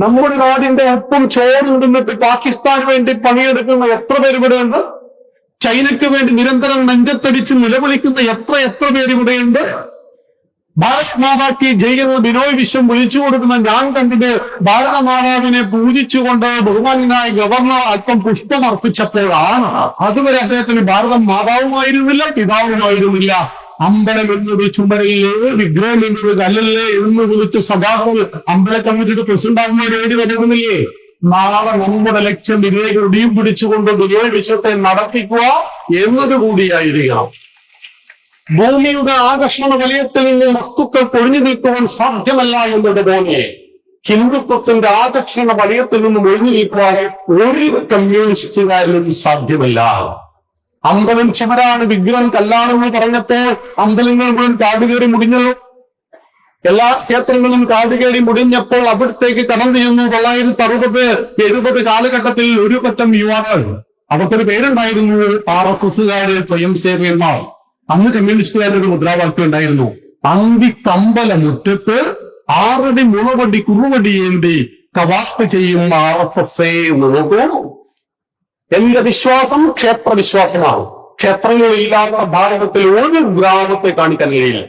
നമ്മുടെ നാടിന്റെ ഒപ്പം ചോറ് നിന്നിട്ട് പാകിസ്ഥാന് വേണ്ടി പണിയെടുക്കുന്ന എത്ര പേര് ഇവിടെയുണ്ട്? ചൈനയ്ക്ക് വേണ്ടി നിരന്തരം നെഞ്ചത്തടിച്ച് നിലവിളിക്കുന്ന എത്ര എത്ര പേര് ഇവിടെയുണ്ട്? ഭാരത് മാതാക്ക് ജയിക്കുന്ന ബിനോയ് വിശ്വം വിളിച്ചു കൊടുക്കുന്ന ഞാൻ കണ്ടിട്ട് ഭാരത മാതാവിനെ പൂജിച്ചുകൊണ്ട് ബഹുമാനായ ഗവർണർ അല്പം പുഷ്പമർപ്പിച്ചപ്പോഴാണ് അതുവരെ അദ്ദേഹത്തിന് ഭാരതം മാതാവുമായിരുന്നില്ല പിതാവുമായിരുന്നില്ല. അമ്പലം എന്നത് ചുമരല്ലേ വിഗ്രഹം എന്നത് കല്ലല്ലേ എന്ന് വിളിച്ച് സഖാക്കൾ അമ്പല കമ്മിറ്റിയുടെ പ്രസിഡന്റ് ആകുമ്പോൾ വേണ്ടി വരുന്നില്ലേ നാളെ നമ്മുടെ ലക്ഷ്യം ഇടിയും പിടിച്ചുകൊണ്ട് ബിനോയ് വിശ്വത്തെ നടത്തിക്കുക എന്നത് കൂടിയായിരിക്കണം. ഭൂമിയുടെ ആകർഷണ വലയത്തിൽ നിന്ന് വസ്തുക്കൾ പൊഴിഞ്ഞു നിൽക്കുവാൻ സാധ്യമല്ല എന്നതുപോലെ ഹിന്ദുത്വത്തിന്റെ ആകർഷണ വലയത്തിൽ നിന്നും ഒഴിഞ്ഞു നിൽക്കുവാൻ ഒരു കമ്മ്യൂണിസ്റ്റുകാരിലും സാധ്യമല്ല. അമ്പലം ശിവരാണ് വിഗ്രഹം കല്ലാണെന്ന് പറഞ്ഞപ്പോൾ അമ്പലങ്ങൾ മുഴുവൻ കാടുകയറി മുടിഞ്ഞല്ലോ. എല്ലാ ക്ഷേത്രങ്ങളും കാടുകയറി മുടിഞ്ഞപ്പോൾ അവിടത്തേക്ക് കടന്നു ചെന്നു. തൊള്ളായിരത്തി അറുപത് എഴുപത് കാലഘട്ടത്തിൽ ഒരു പറ്റം യുവാക്കൾ അവർക്കൊരു പേരുണ്ടായിരുന്നു ആർ എസ് എസുകാര് സ്വയം സേവകന്മാർ. അന്ന് കമ്മ്യൂണിസ്റ്റുകാരുടെ ഒരു മുദ്രാവാക്യം ഉണ്ടായിരുന്നു. അന്തി കമ്പല മുറ്റത്ത് ആറടി മുളവടി കുറുവടി ഏന്തി കവാപ്പ് ചെയ്യും ആർ എസ് എസ് എന്ന്. എന്റെ വിശ്വാസം ക്ഷേത്ര വിശ്വാസമാണ് ക്ഷേത്രങ്ങളില്ലാത്ത ഭാരതത്തിൽ ഒരു ഗ്രാമത്തെ കാണിക്കാൻ കഴിയില്ല.